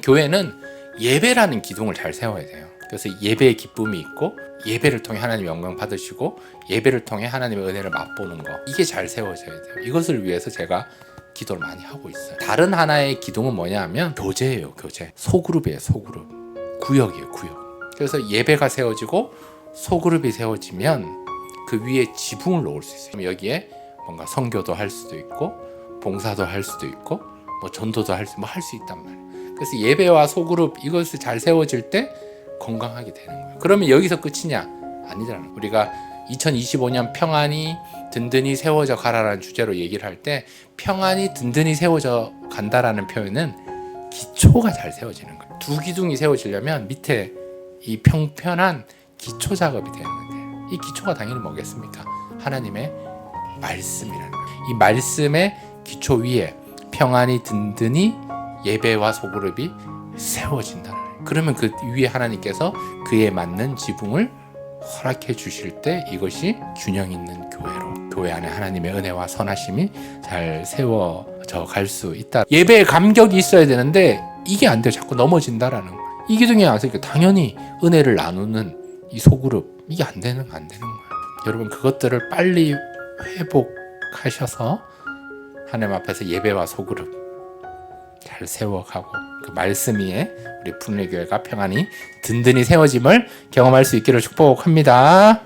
교회는 예배라는 기둥을 잘 세워야 돼요. 그래서 예배의 기쁨이 있고 예배를 통해 하나님 영광 받으시고 예배를 통해 하나님의 은혜를 맛보는 거 이게 잘 세워져야 돼요. 이것을 위해서 제가 기도를 많이 하고 있어요. 다른 하나의 기둥은 뭐냐면 교제예요, 교제. 소그룹이에요, 소그룹. 구역이에요, 구역. 그래서 예배가 세워지고 소그룹이 세워지면 그 위에 지붕을 놓을 수 있어요. 여기에 뭔가 선교도 할 수도 있고 봉사도 할 수도 있고 뭐 전도도 할 수 뭐할 수 있단 말이에요. 그래서 예배와 소그룹 이것을 잘 세워질 때 건강하게 되는 거예요. 그러면 여기서 끝이냐? 아니잖아요. 우리가 2025년 평안이 든든히 세워져 가라라는 주제로 얘기를 할 때 평안이 든든히 세워져 간다라는 표현은 기초가 잘 세워지는 거예요. 두 기둥이 세워지려면 밑에 이 평편한 기초 작업이 되는 거예요. 이 기초가 당연히 뭐겠습니까? 하나님의 말씀이라는 거예요. 이 말씀의 기초 위에 평안이 든든히 예배와 소그룹이 세워진다는 거예요. 그러면 그 위에 하나님께서 그에 맞는 지붕을 허락해 주실 때 이것이 균형 있는 교회로 교회 안에 하나님의 은혜와 선하심이 잘 세워져 갈 수 있다. 예배에 감격이 있어야 되는데 이게 안 돼요. 자꾸 넘어진다라는 거. 이 기둥이 왔으니까 당연히 은혜를 나누는 이 소그룹 이게 안 되는 거안 되는 거예요. 여러분 그것들을 빨리 회복하셔서 하나님 앞에서 예배와 소그룹 잘 세워가고 그 말씀 위에 우리 푸른의 교회가 평안히 든든히 세워짐을 경험할 수 있기를 축복합니다.